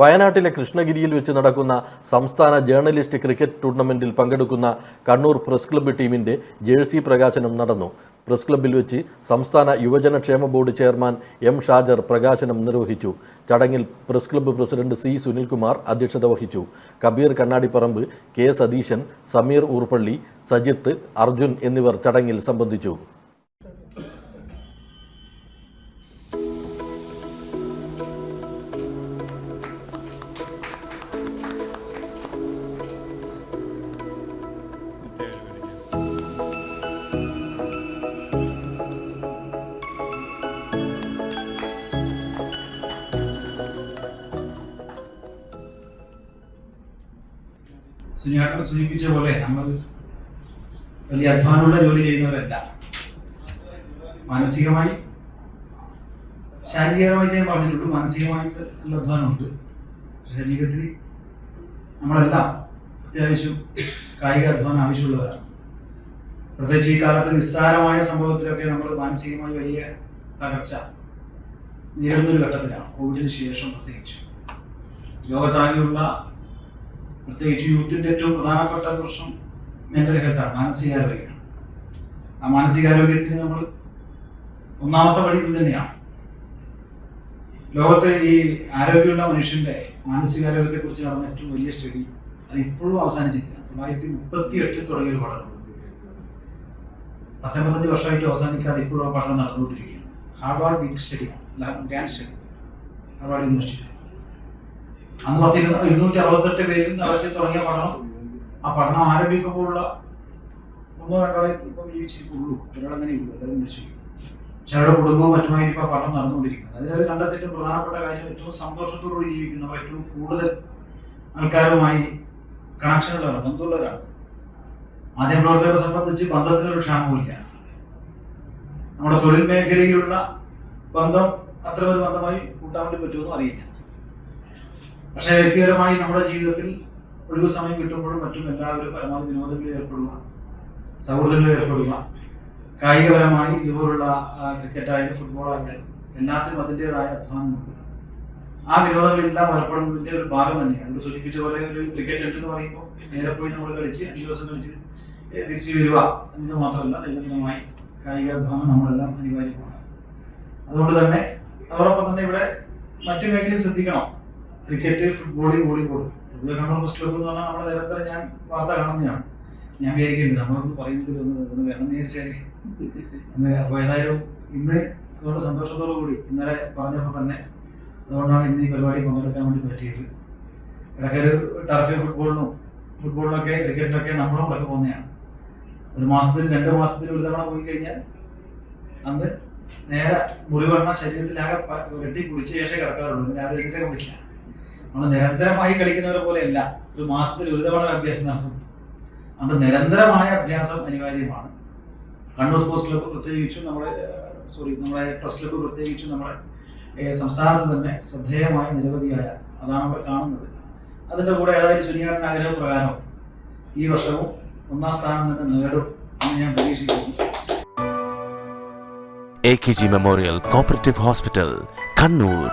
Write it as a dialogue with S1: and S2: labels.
S1: വയനാട്ടിലെ കൃഷ്ണഗിരിയിൽ വെച്ച് നടക്കുന്ന സംസ്ഥാന ജേർണലിസ്റ്റ് ക്രിക്കറ്റ് ടൂർണമെന്റിൽ പങ്കെടുക്കുന്ന കണ്ണൂർ പ്രസ് ക്ലബ്ബ് ടീമിന്റെ ജേഴ്സി പ്രകാശനം നടന്നു. പ്രസ് ക്ലബ്ബിൽ വെച്ച് സംസ്ഥാന യുവജന ക്ഷേമ ബോർഡ് ചെയർമാൻ എം ഷാജർ പ്രകാശനം നിർവഹിച്ചു. ചടങ്ങിൽ press club president C Sunilkumar അധ്യക്ഷത വഹിച്ചു. കബീർ കണ്ണാടിപ്പറമ്പ് കെ സതീശൻ സമീർ ഊർപ്പള്ളി സജിത്ത് അർജുൻ എന്നിവർ ചടങ്ങിൽ സംബന്ധിച്ചു.
S2: സൂചിപ്പിച്ച പോലെ നമ്മൾ വലിയ അധ്വാനമുള്ള ജോലി ചെയ്യുന്നവരല്ല. മാനസികമായി ശാരീരികമായിട്ട് ഞാൻ പറഞ്ഞിട്ടുണ്ട് മാനസികമായിട്ട് നല്ല അധ്വാനമുണ്ട് ശരീരത്തിന് നമ്മളെല്ലാം അത്യാവശ്യം കായിക അധ്വാനം ആവശ്യമുള്ളവരാണ്. പ്രത്യേകിച്ച് ഈ കാലത്ത് നിസ്സാരമായ സംഭവത്തിലൊക്കെ നമ്മൾ മാനസികമായി വലിയ തകർച്ച നേരിടുന്നൊരു ഘട്ടത്തിലാണ്. കോവിഡിന് ശേഷം പ്രത്യേകിച്ച്. ലോകത്താകെയുള്ള പ്രത്യേകിച്ച് യൂത്തിന്റെ ഏറ്റവും പ്രധാനപ്പെട്ട പ്രശ്നം മെന്റൽ ഹെൽത്താണ് മാനസികാരോഗ്യമാണ്. ആ മാനസികാരോഗ്യത്തിന് നമ്മൾ ഒന്നാമത്തെ വഴി ഇത് തന്നെയാണ്. ലോകത്തെ ഈ ആരോഗ്യമുള്ള മനുഷ്യന്റെ മാനസികാരോഗ്യത്തെ കുറിച്ച് നടന്ന ഏറ്റവും വലിയ സ്റ്റഡി അത് ഇപ്പോഴും അവസാനിച്ചിട്ടില്ല. തൊള്ളായിരത്തി മുപ്പത്തി എട്ടിൽ തുടങ്ങിയ ഒരു പഠനം പത്തൊമ്പത്തഞ്ച് വർഷമായിട്ട് അവസാനിക്കാതെ ഇപ്പോഴും ആ പഠനം നടന്നുകൊണ്ടിരിക്കുകയാണ്. Harvard big study grand study Harvard university അന്ന് പത്ത് ഇരുന്നൂറ്റി അറുപത്തെട്ട് പേരും നടത്തി തുടങ്ങിയ പഠനം. ആ പഠനം ആരംഭിക്കുമ്പോഴുള്ള ഒന്നോ രണ്ടാളെ ഇപ്പം ജീവിച്ചിരിക്കുള്ളൂ. ഒരാളങ്ങനെ ഉള്ളൂ എല്ലാവരും മരിച്ചു പക്ഷെ അവരുടെ കുടുംബവും മറ്റുമായി ഇപ്പോൾ പഠനം നടന്നുകൊണ്ടിരിക്കുന്നത്. അതിലവർ കണ്ടെത്തിയിട്ട് പ്രധാനപ്പെട്ട കാര്യം ഏറ്റവും സന്തോഷത്തോടുകൂടി ജീവിക്കുന്നവർ ഏറ്റവും കൂടുതൽ ആൾക്കാരുമായി കണക്ഷൻ ഉള്ളവരാണ് ബന്ധമുള്ളവരാണ് മാധ്യമപ്രവർത്തകരെ സംബന്ധിച്ച് ബന്ധത്തിനൊരു ക്ഷാമമില്ല നമ്മുടെ തൊഴിൽ മേഖലയിലുള്ള ബന്ധം അത്ര ഒരു ബന്ധമായി കൂട്ടാൻ വേണ്ടി പറ്റുമെന്നും അറിയില്ല. പക്ഷേ വ്യക്തിപരമായി നമ്മുടെ ജീവിതത്തിൽ ഒഴിവ് സമയം കിട്ടുമ്പോഴും മറ്റും എല്ലാവരും പരമാവധി വിനോദങ്ങളിൽ ഏർപ്പെടുക സൗഹൃദങ്ങളിൽ ഏർപ്പെടുക കായികപരമായി ഇതുപോലുള്ള ക്രിക്കറ്റായാലും ഫുട്ബോളായാലും എല്ലാത്തിനും അതിന്റെതായ അധ്വാനമുണ്ട് ആ വിനോദങ്ങളെല്ലാം ഏർപ്പെടുന്നതിന്റെ ഒരു ഭാഗം തന്നെയാണ് നമ്മൾ സൂചിപ്പിച്ച പോലെ ഒരു ക്രിക്കറ്റ് എന്ന് പറയുമ്പോൾ നേരെ പോയി നമ്മൾ കളിച്ച് അഞ്ച് ദിവസം കളിച്ച് തിരിച്ചു വരിക എന്ന് മാത്രമല്ല ദൈനംദിനമായി കായിക അധ്വാനം നമ്മളെല്ലാം അനിവാര്യമാണ്. അതുകൊണ്ട് തന്നെ അതോടൊപ്പം തന്നെ ഇവിടെ മറ്റു മേഖലയിൽ ശ്രദ്ധിക്കണം. ക്രിക്കറ്റ് ഫുട്ബോൾ വോളിബോൾ പൊതുവെ കണ്ണൂർ ഫസ്റ്റ് ക്ലബ്ബ് എന്ന് പറഞ്ഞാൽ നമ്മുടെ നിരന്തരം ഞാൻ വാർത്ത കാണുന്നതാണ്. ഞാൻ വിചാരിക്കേണ്ടത് നമ്മളൊന്ന് പറയുന്നില്ല ഒന്ന് ഒന്ന് വരണം എന്ന് വിചാരിച്ചാൽ ഇന്ന് അപ്പോൾ ഏതായാലും ഇന്ന് അതുകൊണ്ട് സന്തോഷത്തോടു കൂടി ഇന്നലെ പറഞ്ഞപ്പോൾ തന്നെ അതുകൊണ്ടാണ് ഇന്ന് ഈ പരിപാടി പങ്കെടുക്കാൻ വേണ്ടി പറ്റിയത്. ഇടയ്ക്കൊരു ടർഫ് ഫുട്ബോളിനും ഫുട്ബോളിനൊക്കെ ക്രിക്കറ്റിനൊക്കെ നമ്മളും ഇടയ്ക്ക് പോകുന്നതാണ്. ഒരു മാസത്തിൽ രണ്ട് മാസത്തിൽ ഒരു തവണ പോയി കഴിഞ്ഞാൽ അന്ന് നേരെ മുറിവെണ്ണ ശരീരത്തിലാകെ വെട്ടി കുളിച്ച ശേഷം കിടക്കാറുള്ളൂ. പിന്നെ ആരും എതിരെ വിളിക്കില്ല നമ്മൾ നിരന്തരമായി കളിക്കുന്നവരെ പോലെയല്ല. ഒരു മാസത്തിൽ ഒരു തവണ ഒരു അഭ്യാസം നടത്തും. അത് നിരന്തരമായ അഭ്യാസം അനിവാര്യമാണ്. കണ്ണൂർ സ്പോർട്സ് ക്ലബ്ബ് പ്രത്യേകിച്ചും നമ്മുടെ സോറി നമ്മുടെ പ്രസ് ക്ലബ്ബ് പ്രത്യേകിച്ചും നമ്മുടെ സംസ്ഥാനത്ത് തന്നെ ശ്രദ്ധേയമായ നിരവധിയായ അതാണ് അവിടെ കാണുന്നത്. അതിന്റെ കൂടെ ഏതായാലും സുനിയാടൻ ആഗ്രഹപ്രകാരം ഈ വർഷവും ഒന്നാം സ്ഥാനം തന്നെ നേടും എന്ന് ഞാൻ പ്രതീക്ഷിക്കുന്നു.
S3: A K G memorial cooperative hospital Kannur